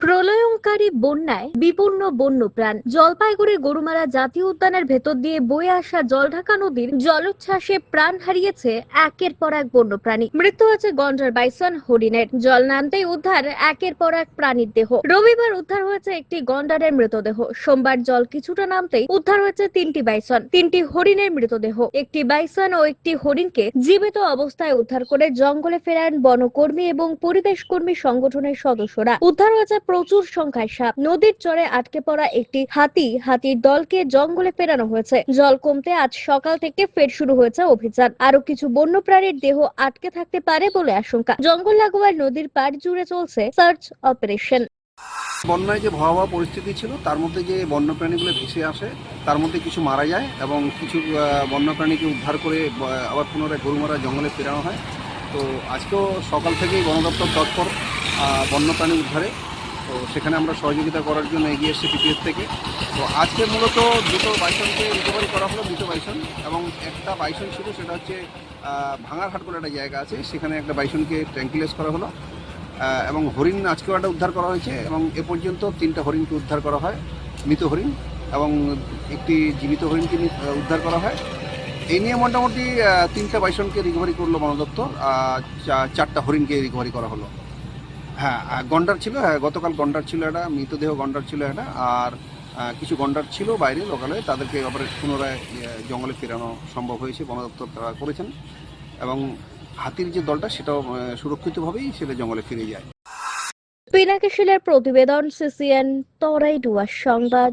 প্রলয়ঙ্কারী বন্যায় বিপন্ন বন্যপ্রাণ। জলপাইগুড়ি গরুমারা জাতীয় উদ্যানের ভেতর দিয়ে বয়ে আসা জলঢাকা নদীর জলোচ্ছ্বাসে প্রাণ হারিয়েছে একের পর এক বন্যপ্রাণী। মৃত্যু হয়েছে গন্ডার বাইসন হরিণের। জল নামতেই উদ্ধার একের পর এক প্রাণীর দেহ। রবিবার উদ্ধার হয়েছে একটি গন্ডারের মৃতদেহ। সোমবার জল কিছুটা নামতেই উদ্ধার হয়েছে তিনটি বাইসন, তিনটি হরিণের মৃতদেহ। একটি বাইসন ও একটি হরিণকে জীবিত অবস্থায় উদ্ধার করে জঙ্গলে ফেরান বনকর্মী এবং পরিবেশ কর্মী সংগঠনের সদস্যরা। উদ্ধার হয়েছে প্রচুর সংখ্যায় সাপ। নদীর চরে আটকে পড়া একটি হাতি হাতির দলকে জঙ্গলে ফেরানো হয়েছে। জল কমতে আজ সকাল থেকে ফের শুরু হয়েছে অভিযান। আরও কিছু বন্যপ্রাণীর দেহ আটকে থাকতে পারে বলে আশঙ্কা। জঙ্গল লাগোয়া নদীর পাড় জুড়ে চলছে সার্চ অপারেশন। বন্যায় যে ভয়াবহ পরিস্থিতি ছিল তার মধ্যে যে বন্যপ্রাণীগুলো ভেসে আসে তার মধ্যে কিছু মারা যায় এবং কিছু বন্যপ্রাণীকে উদ্ধার করে আবার পুনরায় গরুমারা জঙ্গলে ফেরানো হয়। তো আজকেও সকাল থেকেই বন দপ্তর তৎপর আহ, বন্যপ্রাণী উদ্ধারে তো সেখানে আমরা সহযোগিতা করার জন্য এগিয়ে এসেছি পিপিএস থেকে। তো আজকে মূলত দুটো বাইসনকে রিকভারি করা হলো, দুটো বাইসন। এবং একটা বাইসন ছিল, সেটা হচ্ছে ভাঙারহাট বলে একটা জায়গা আছে, সেখানে একটা বাইসনকে ট্র্যাঙ্কুলাইজ করা হলো। এবং হরিণ আজকেও একটা উদ্ধার করা হয়েছে, এবং এ পর্যন্ত তিনটা হরিণকে উদ্ধার করা হয়, মৃত হরিণ এবং একটি জীবিত হরিণকে উদ্ধার করা হয়। এই নিয়ে মোটামুটি তিনটা বাইসনকে রিকভারি করল বন দপ্তর চা- চারটা হরিণকে রিকভারি করা হলো। হ্যাঁ গন্ডার ছিল হ্যাঁ গতকাল গন্ডার ছিল একটা মৃতদেহ গন্ডার ছিল একটা আর কিছু গন্ডার ছিল বাইরে লোকালে তাদেরকে আবার পুনরায় জঙ্গলে ফেরানো সম্ভব হয়েছে বন দপ্তর তারা করেছেন। এবং হাতির যে দলটা, সেটাও সুরক্ষিতভাবেই সেটা জঙ্গলে ফিরে যায়। পিনাকিশিলের প্রতিবেদন, সিসিএন, তরাই ডুয়ার সংবাদ।